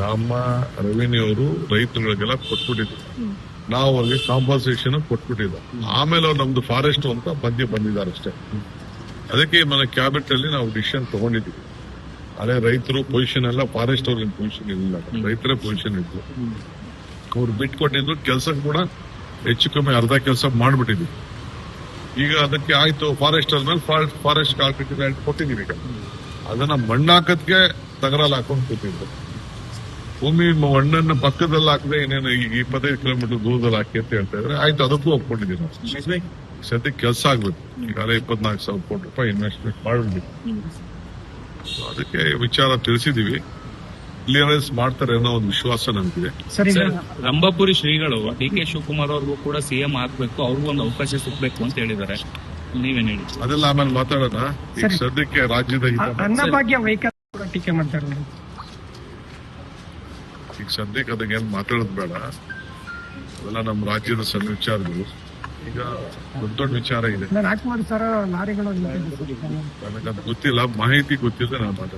ನಮ್ಮ ರೆವಿನ್ಯೂ ಅವರು ರೈತರುಗಳಿಗೆಲ್ಲ ಕೊಟ್ಬಿಟ್ಟಿದ್ರು. ನಾವು ಅವ್ರಿಗೆ ಕಾಂಪನ್ಸೇಷನ್ ಕೊಟ್ಬಿಟ್ಟಿದ್ದ ಆಮೇಲೆ ಅವ್ರು ನಮ್ದು ಫಾರೆಸ್ಟ್ ಅಂತ ಮಧ್ಯೆ ಬಂದಿದ್ದಾರೆ ಅಷ್ಟೇ. ಅದಕ್ಕೆ ಮನೆ ಕ್ಯಾಬಿನೆಟ್ ಅಲ್ಲಿ ನಾವು ಡಿಸಿಷನ್ ತಗೊಂಡಿದ್ದೀವಿ. ಅದೇ ರೈತರು ಪೊಸಿಷನ್ ಎಲ್ಲ ಫಾರೆಸ್ಟ್ ಅವ್ರಿಗೆ ಪೊಸಿಷನ್ ಇರಲಿಲ್ಲ ರೈತರೇ ಪೊಸಿಷನ್ ಇದ್ರು ಅವ್ರು ಬಿಟ್ಕೊಟ್ಟಿದ್ರು. ಕೆಲಸ ಕೂಡ ಹೆಚ್ಚು ಕಮ್ಮಿ ಅರ್ಧ ಕೆಲಸ ಮಾಡ್ಬಿಟ್ಟಿದ್ವಿ ಈಗ ಅದಕ್ಕೆ ಆಯ್ತು ಫಾರೆಸ್ಟ್ ಮೇಲೆ ಫಾರೆಸ್ಟ್ ಕಾರ್ಪೊರೇಟ್ ಕೊಟ್ಟಿದ್ದೀವಿ ಈಗ. ಅದನ್ನ ಮಣ್ಣಾಕದ್ಗೆ ತಗರಲ್ಲಿ ಹಾಕೊಂಡು ಕೂತಿದ್ರು ಭೂಮಿ ಮಣ್ಣನ್ನ ಪಕ್ಕದಲ್ಲಿ ಹಾಕದೆ ಏನೇನು ಈಗ ಇಪ್ಪತ್ತೈದು ಕಿಲೋಮೀಟರ್ ದೂರದಲ್ಲಿ ಹಾಕಿ ಅಂತ ಹೇಳ್ತಾ ಇದ್ರೆ ಆಯ್ತು ಅದಕ್ಕೂ ಒಪ್ಕೊಂಡಿದ್ದೀವಿ ನಾವು ಸದ್ಯಕ್ಕೆ ಕೆಲಸ ಆಗ್ಬೇಕು. ಈಗಾಗಲೇ ಇಪ್ಪತ್ನಾಲ್ಕು ಸಾವಿರ ಕೋಟಿ ರೂಪಾಯಿ ಇನ್ವೆಸ್ಟ್ಮೆಂಟ್ ಮಾಡಬೇಕು ಅದಕ್ಕೆ ವಿಚಾರ ತಿಳಿಸಿದೀವಿ. ಕ್ಲಿಯರೆನ್ಸ್ ಮಾಡ್ತಾರೆ ಅನ್ನೋ ಒಂದು ವಿಶ್ವಾಸ ನಮಗಿದೆ. ರಂಭಾಪುರಿ ಶ್ರೀಗಳು ಡಿ ಕೆ ಶಿವಕುಮಾರ್ ಅವ್ರಿಗೂ ಕೂಡ ಸಿಎಂ ಆಗ್ಬೇಕು ಅವ್ರಿಗೂ ಒಂದು ಅವಕಾಶ ಸಿಗ್ಬೇಕು ಅಂತ ಹೇಳಿದ್ದಾರೆ. ನೀವೇನ್ ಹೇಳಿ? ಅದೆಲ್ಲ ಆಮೇಲೆ ಮಾತಾಡೋಣ. ಈಗ. ಸದ್ಯಕ್ಕೆ ರಾಜ್ಯದ ಟೀಕೆ ಮಾಡ್ತಾರೆ ಈಗ ಸದ್ಯಕ್ಕೆ ಅದಕ್ಕೇನು ಮಾತಾಡೋದು ಬೇಡ. ಅದೆಲ್ಲ ನಮ್ಮ ರಾಜ್ಯದ ಸಣ್ಣ ವಿಚಾರಗಳು. ಈಗ ದೊಡ್ಡ ದೊಡ್ಡ ವಿಚಾರ ಇದೆ. ನನಗದು ಗೊತ್ತಿಲ್ಲ ಮಾಹಿತಿ ಗೊತ್ತಿಲ್ಲ ನಾನು ಮಾತಾಡ್ತೀನಿ.